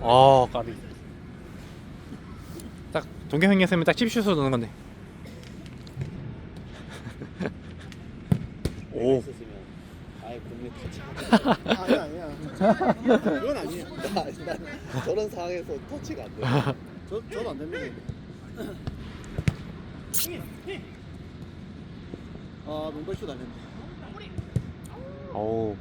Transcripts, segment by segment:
어 까비 딱 동경 형이었으면 딱 칩슛으로 넣는 건데 오 아예 공략 터치. 아니야 아니야. 그건 아니에요. 난 저런 상황에서 터치가 안 돼. 저 저도 안 됩니다. 아 농발슛 안 했네. 오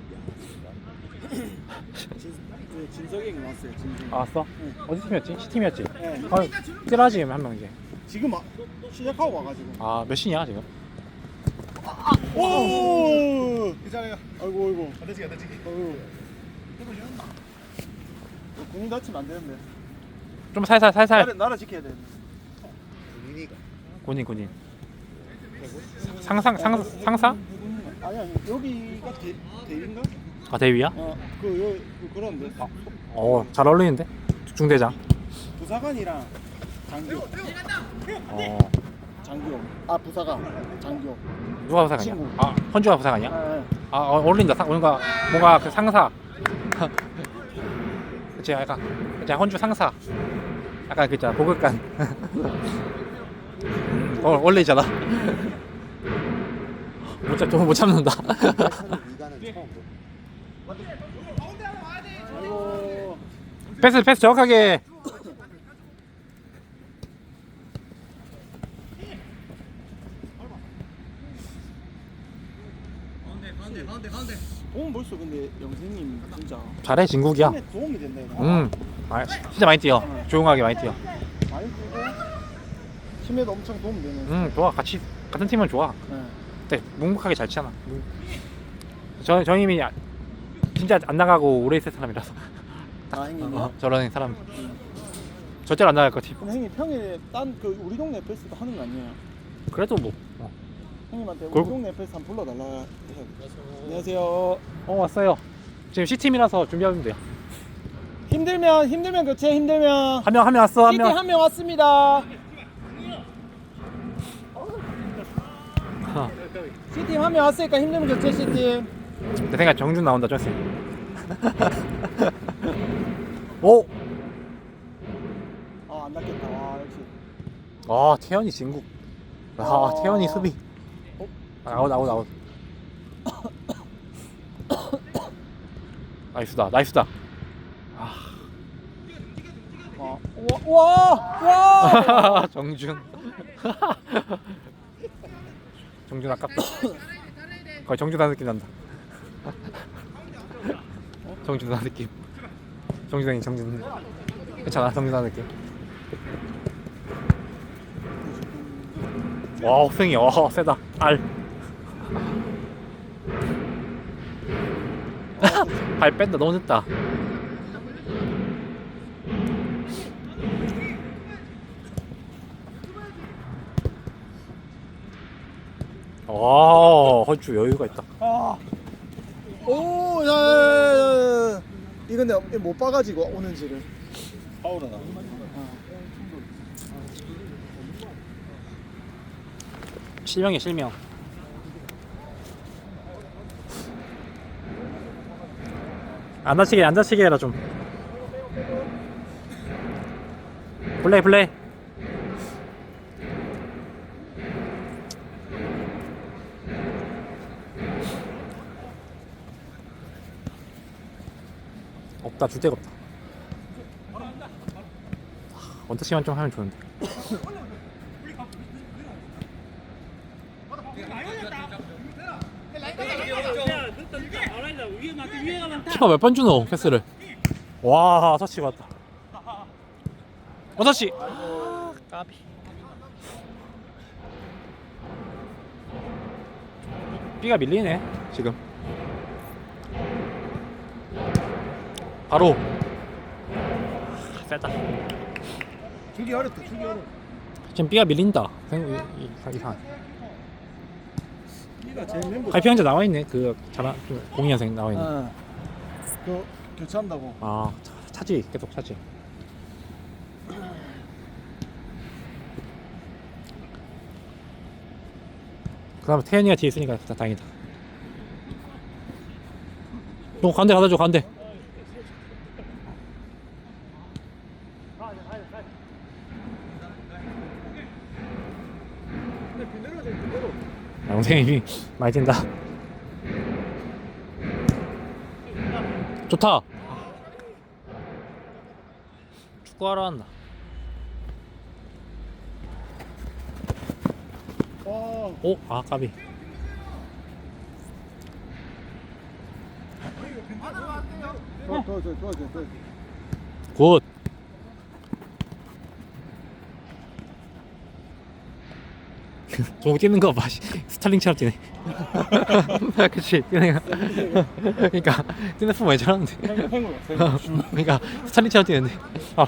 진, 그 진석이 형 왔어요. 진석이. 아, 왔어? 네. 어디 팀이었지? C팀이었지? 네. 아, 찌라지 한 명 이제 지금 아, 시작하고 와가지고. 아 몇 시냐 지금? 오! 괜찮아요. 아이고 아이고. 안 되지 안 되지. 아이고. 공 다치면 안 되는데. 좀 살살 살살 나를 나를 지켜야 되는데. 민이가 군인 군인 상상 상 상사? 아니 아니 여기가 대 대인가? 아 대위야? 어그 그, 그런데. 어잘 어울리는데? 중대장. 부사관이랑 장교 어. 장교 아 부사관. 장교 누가 부사관이야? 친구. 아 헌주가 부사관이야? 아, 아 어, 어울린다. 상, 뭔가 뭔가 그 상사. 그치 약간 그치 헌주 상사. 약간 그 있잖아 보급관 어, 어울리잖아. 못 잡, 못 잡는다. 이가는 처음 보. 패스 패스 정확하게. 도움 벌써 근데 영생님 진짜 잘해 진국이야. 도움이 된다 이거 음 아, 진짜 많이 뛰어. 조용하게 많이 뛰어. 많이 뛰고 힘에도 엄청 도움 되는 음 좋아. 같이 같은 팀은 좋아. 네. 근데 묵묵하게 잘 치잖아. 저, 저 님이 아- 진짜 안 나가고 오래 있을 사람이라서. 아 형님. 어, 저런 사람. 절대로 안 나갈 것 같아 그럼 형님 평일에 딴 그 우리 동네 FS도 하는 거 아니에요? 그래도 뭐. 어, 형님한테 우리 골- 동네 FS 한번 불러달라 해서 안녕하세요. 어 왔어요. 지금 C팀이라서 준비하면 돼요. 힘들면 힘들면 교체 힘들면. 한 명 한 명 왔어 CT 한명. 한 명 왔습니다. 어, C팀 한 명 왔으니까 힘들면 교체 C팀 내 생각 정준 나온다 쩔스 오! 아안 낫겠다. 와 역시. 아 태연이 진국. 아 어. 태연이 수비. 아, 아웃 아웃 아웃 나이스다 나이스다. 어. 와와! 정준. 정준 아깝다. 거의 정준 한 느낌 난다 정준한 느낌. 정준이 정준. 괜찮아 정준한 느낌. 와 호승이 와 세다. 알. 발 뺀다. 너무 늦다. 와 헌주 여유가 있다. 아. 오, 야, 야, 야, 야. 이건 내가 못 봐가지고 오는지를. 파울하나. 실명이야 실명 안 다치게 안 다치게 해라 좀 플레이 플레이 없다 줄 데가 없다. 원터치만 좀 하면 좋은데. 키퍼 몇번 주노 패스를? 와 터치 맞다. 어 터치 까비. B가 밀리네 지금 바로. 아, 세다. 주기 어렵다, 주기 어렵다. 지금 B가 밀린다. 생- 이- 이- 이상 이가 제일 멤버. 발표한자 나와 있네. 그 자라 02년생 나와 있네. 어. 그 교체한다고. 아 차- 차지. 계속 차지. 그 다음에 태연이가 뒤에 있으니까 다 다행이다. 너 가운데 가다줘 가운데 영생이 많이 뛴다. 좋다. 축구하러 왔나? 와. 오, 아 까비. 굿. 저거 뛰는 거 봐. 씨. 스탈링처럼 뛰네. 그치 뛰는 거. 그러니까 뛰는 폼 많이 잘하는데. 그러니까 스탈링처럼 뛰는데. 아.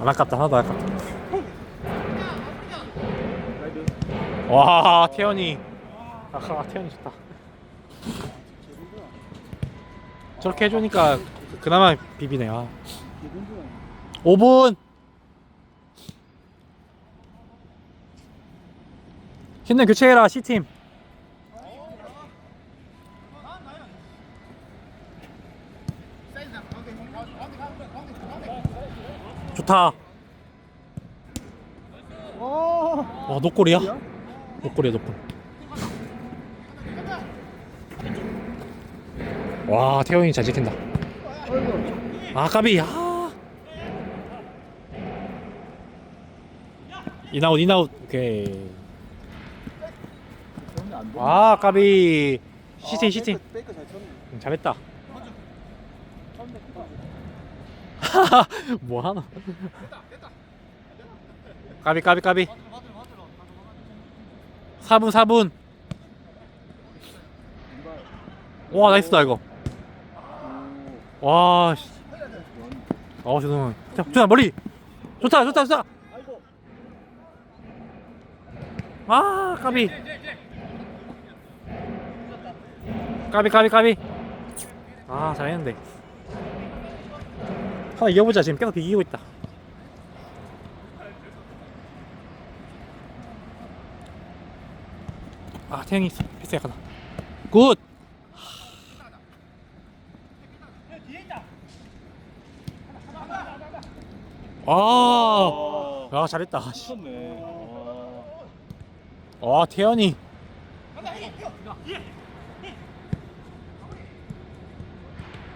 안 아깝다 하나도 안 아깝다. 와 태연이. 아하 태연이 좋다. 저렇게 해주니까 그나마 비비네. 아. 5분. 힘내 교체해라 C팀. 좋다. 와. 와 노골이야? 노골이야 노골. 와 태영이 잘 지킨다. 아 까비. 아. 인아웃 인아웃 오케이. 아 까비. 시팅 시팅. 페이크 잘 쳤네. 음, 잘했다. 뭐하나? 까비 까비 까비. 4분 4분. 와 나이스다 이거. 와 씨. 아 죄송해요. 자 좋다 머리! 좋다 좋다 좋다. 아 까비. 까비 까비 까비. 아 잘했는데. 하나 이겨보자. 지금 계속 이기고 있다. 아 태영이 패스 약하다. 굿 아, 야 잘했다. 씨. 와 태연이.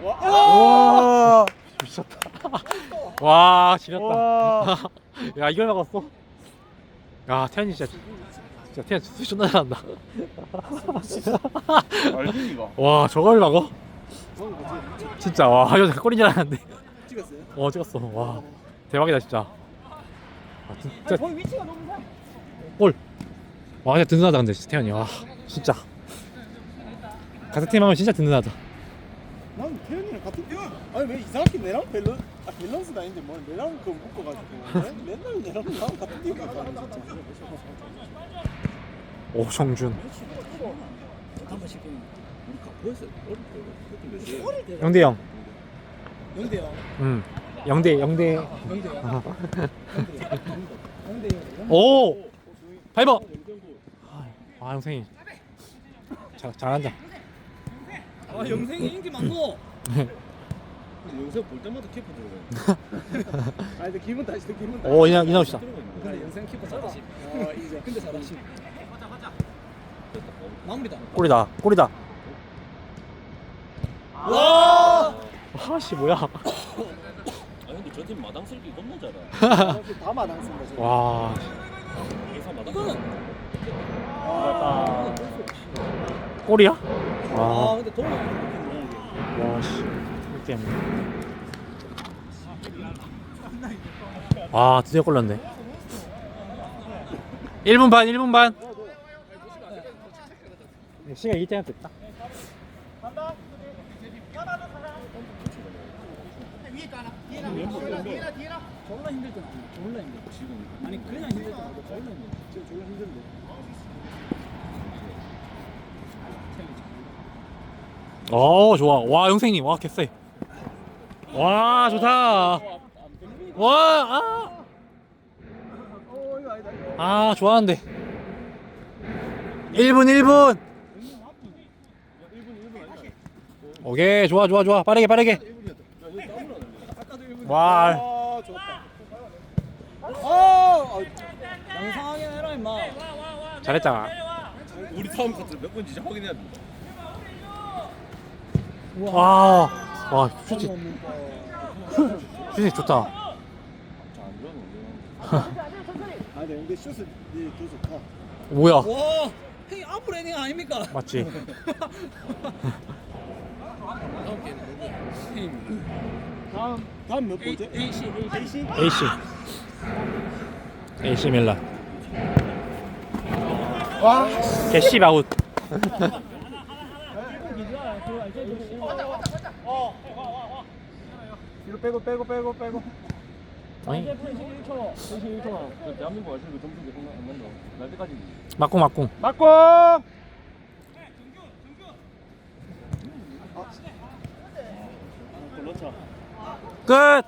와. 와 지렸다. 와. 야 이걸 막았어. 야 태연이 진짜 진짜 태연 수비 존나 잘한다. 와 저걸 막어? 진짜 와 이거 골인 줄 알았는데. 찍었어요? 어 찍었어. 와 대박이다 진짜. 아, 진짜 거기 위치가 너무 잘. 골. 와 진짜 든든하다 근데 태연이 와 진짜. 같은 팀 하면 진짜 든든하다. 난 태현이랑 같은 팀. 아니 왜 이상하게 내랑 밸런 아 밸런스가 아닌데 뭐 내랑 그 묶어가지고 맨- 맨날 내랑 나랑 같은 팀이야. 오 정준. 영대 영. 영대요. 응. 영대 영대. 영대요. 영대요. 오. 파이버. 아 영생이. 잘 잘한다. 아 영생이 인기 많노. 영상 볼 때마다 키퍼 들어가요. 아 근데 기분 다시 기분 다시. 오 이나 이나 오시다. 근데 영생 키퍼 잘하시. 아 이제 근데 잘하시. 마무리다. 골이다. 골이다. 와. 아씨 뭐야. 저 팀 마당 쓸기 겁나 잘해. 다 마당쓴 거지. 와. 예산 마당. 이거는 아. 골이야? 아 와. 근데 도움 와 씨. 이렇게 아 드디어 골 넣네. 1분 반 1분 반. 시간 이때면 됐다. 졸라 힘들 때 졸라 힘들. 지금 아니 그냥 힘들 때 말고 졸라 힘들. 지금 졸라 힘든데. 어 좋아. 와 영생님 와 개쎄. 와 좋다. 와 아. 어 이거 아니다. 이거. 아 좋아하는데 1분 1분 오케이 좋아 좋아 좋아 빠르게 빠르게 와. 아 영상하게 해라 임마. 잘했잖아. 우리 다음 커트 몇 번째 확인해야 된다. 와. 와, 슈지. 슈지 좋다. 안 그러는데. 아 네, 근데 슛은 네, 더 좋다. 뭐야? 와, 형이 앞으로 헤딩 아닙니까? 맞지? 어. 다음 다음 몇 번째? A C A AC? AC AC 밀란 와. 개씨 아웃 뒤로 빼고 빼고 빼고 빼고. 그 대한민국 알수 그 점수 계속 안 난다. 날 때까지. 막공 막공 맞고. 골 넣자. 끝.